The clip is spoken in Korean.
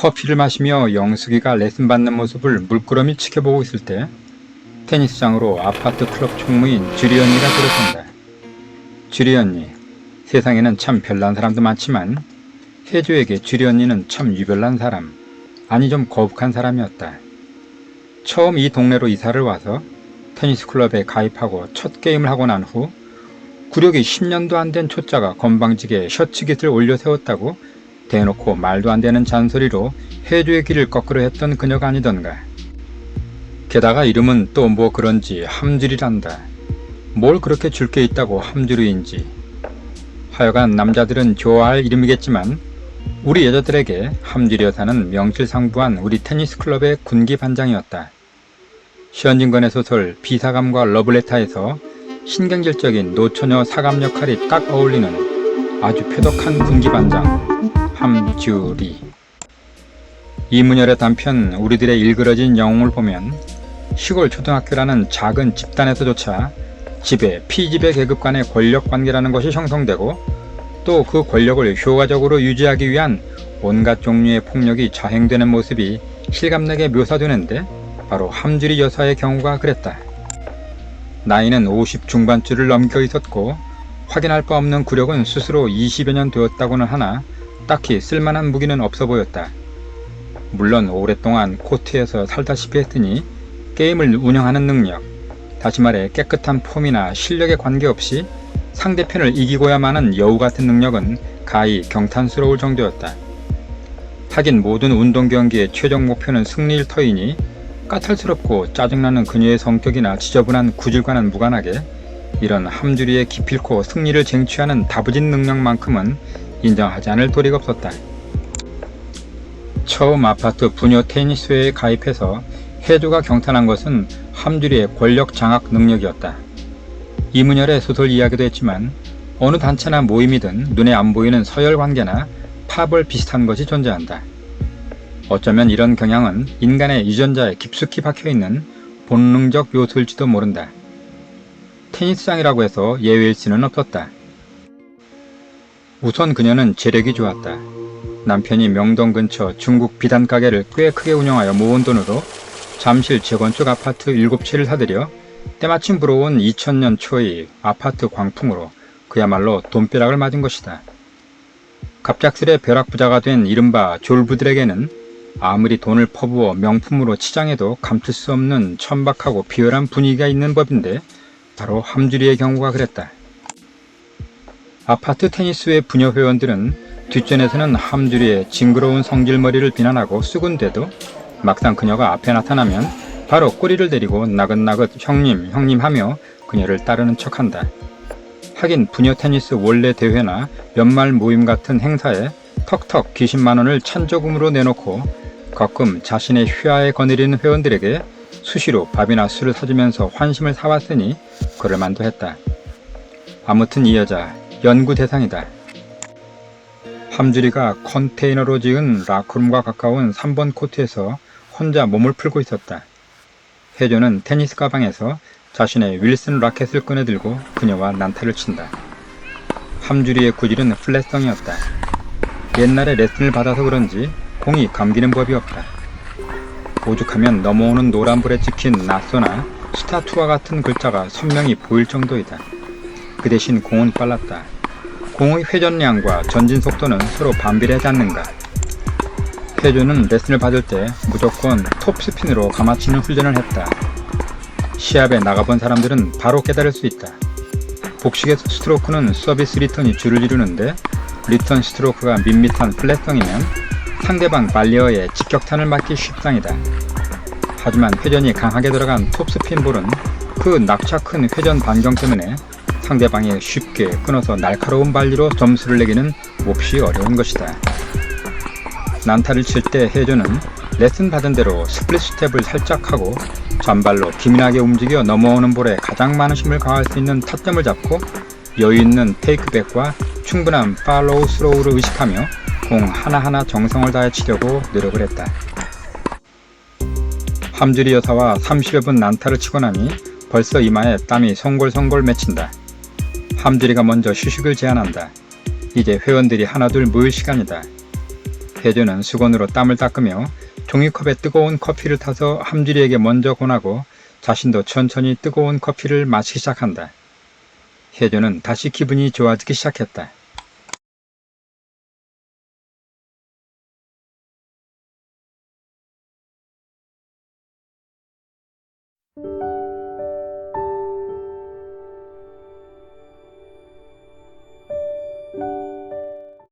커피를 마시며 영숙이가 레슨 받는 모습을 물끄러미 지켜보고 있을 때 테니스장으로 아파트 클럽 총무인 주리 언니가 들어선다. 주리 언니, 세상에는 참 별난 사람도 많지만 혜주에게 주리 언니는 참 유별난 사람, 아니 좀 거북한 사람이었다. 처음 이 동네로 이사를 와서 테니스 클럽에 가입하고 첫 게임을 하고 난 후 구력이 10년도 안 된 초짜가 건방지게 셔츠 깃을 올려 세웠다고 대놓고 말도 안 되는 잔소리로 해주의 길을 거꾸로 했던 그녀가 아니던가. 게다가 이름은 또 뭐 그런지 함줄이란다. 뭘 그렇게 줄 게 있다고 함주르인지. 하여간 남자들은 좋아할 이름이겠지만 우리 여자들에게 함주리 여사는 명실상부한 우리 테니스 클럽의 군기 반장이었다. 시현진건의 소설 비사감과 러블레타에서 신경질적인 노처녀 사감 역할이 딱 어울리는 아주 표독한 군기 반장 함주리. 이문열의 단편 우리들의 일그러진 영웅을 보면 시골 초등학교라는 작은 집단에서조차 지배, 피지배 계급 간의 권력 관계라는 것이 형성되고 또 그 권력을 효과적으로 유지하기 위한 온갖 종류의 폭력이 자행되는 모습이 실감나게 묘사되는데 바로 함주리 여사의 경우가 그랬다. 나이는 50 중반쯤을 넘겨 있었고 확인할 바 없는 구력은 스스로 20여 년 되었다고는 하나 딱히 쓸만한 무기는 없어 보였다. 물론 오랫동안 코트에서 살다시피 했으니 게임을 운영하는 능력, 다시 말해 깨끗한 폼이나 실력에 관계없이 상대편을 이기고야만 하는 여우 같은 능력은 가히 경탄스러울 정도였다. 하긴 모든 운동 경기의 최종 목표는 승리일 터이니 까탈스럽고 짜증나는 그녀의 성격이나 지저분한 구질과는 무관하게 이런 함주리의 기필코 승리를 쟁취하는 다부진 능력만큼은 인정하지 않을 도리가 없었다. 처음 아파트 부녀 테니스회에 가입해서 해주가 경탄한 것은 함주리의 권력 장악 능력이었다. 이문열의 소설 이야기도 했지만 어느 단체나 모임이든 눈에 안 보이는 서열 관계나 파벌 비슷한 것이 존재한다. 어쩌면 이런 경향은 인간의 유전자에 깊숙이 박혀있는 본능적 요소일지도 모른다. 테니스장이라고 해서 예외일 수는 없었다. 우선 그녀는 재력이 좋았다. 남편이 명동 근처 중국 비단 가게를 꽤 크게 운영하여 모은 돈으로 잠실 재건축 아파트 7채를 사들여 때마침 불어온 2000년 초의 아파트 광풍으로 그야말로 돈벼락을 맞은 것이다. 갑작스레 벼락부자가 된 이른바 졸부들에게는 아무리 돈을 퍼부어 명품으로 치장해도 감출 수 없는 천박하고 비열한 분위기가 있는 법인데 바로 함주리의 경우가 그랬다. 아파트 테니스회 부녀 회원들은 뒷전에서는 함주리의 징그러운 성질머리를 비난하고 쓰군대도 막상 그녀가 앞에 나타나면 바로 꼬리를 데리고 나긋나긋 형님 형님 하며 그녀를 따르는 척한다. 하긴 부녀 테니스 원래 대회나 연말 모임 같은 행사에 턱턱 귀신만원을 찬조금으로 내놓고 가끔 자신의 휘하에 거느리는 회원들에게 수시로 밥이나 술을 사주면서 환심을 사왔으니 그럴만도 했다. 아무튼 이 여자 연구 대상이다. 함주리가 컨테이너로 지은 라크룸과 가까운 3번 코트에서 혼자 몸을 풀고 있었다. 혜조는 테니스 가방에서 자신의 윌슨 라켓을 꺼내들고 그녀와 난타를 친다. 함주리의 구질은 플랫성이었다. 옛날에 레슨을 받아서 그런지 공이 감기는 법이 없다. 오죽하면 넘어오는 노란불에 찍힌 낯소나 스타투와 같은 글자가 선명히 보일 정도이다. 그 대신 공은 빨랐다. 공의 회전량과 전진 속도는 서로 반비례하지 않는가. 회주는 레슨을 받을 때 무조건 톱스핀으로 감아치는 훈련을 했다. 시합에 나가본 사람들은 바로 깨달을 수 있다. 복식의 스트로크는 서비스 리턴이 주를 이루는데 리턴 스트로크가 밋밋한 플랫성이면 상대방 발리어에 직격탄을 맞기 쉽상이다. 하지만 회전이 강하게 들어간 톱스핀 볼은 그 낙차 큰 회전 반경 때문에 상대방이 쉽게 끊어서 날카로운 발리로 점수를 내기는 몹시 어려운 것이다. 난타를 칠 때 해조는 레슨 받은 대로 스플릿 스텝을 살짝 하고 잔발로 기민하게 움직여 넘어오는 볼에 가장 많은 힘을 가할 수 있는 타점을 잡고 여유 있는 테이크백과 충분한 팔로우 스로우를 의식하며 공 하나하나 정성을 다해 치려고 노력을 했다. 함주리 여사와 30여 분 난타를 치고 나니 벌써 이마에 땀이 송골송골 맺힌다. 함주리가 먼저 휴식을 제안한다. 이제 회원들이 하나둘 모일 시간이다. 혜주는 수건으로 땀을 닦으며 종이컵에 뜨거운 커피를 타서 함주리에게 먼저 권하고 자신도 천천히 뜨거운 커피를 마시기 시작한다. 혜주는 다시 기분이 좋아지기 시작했다.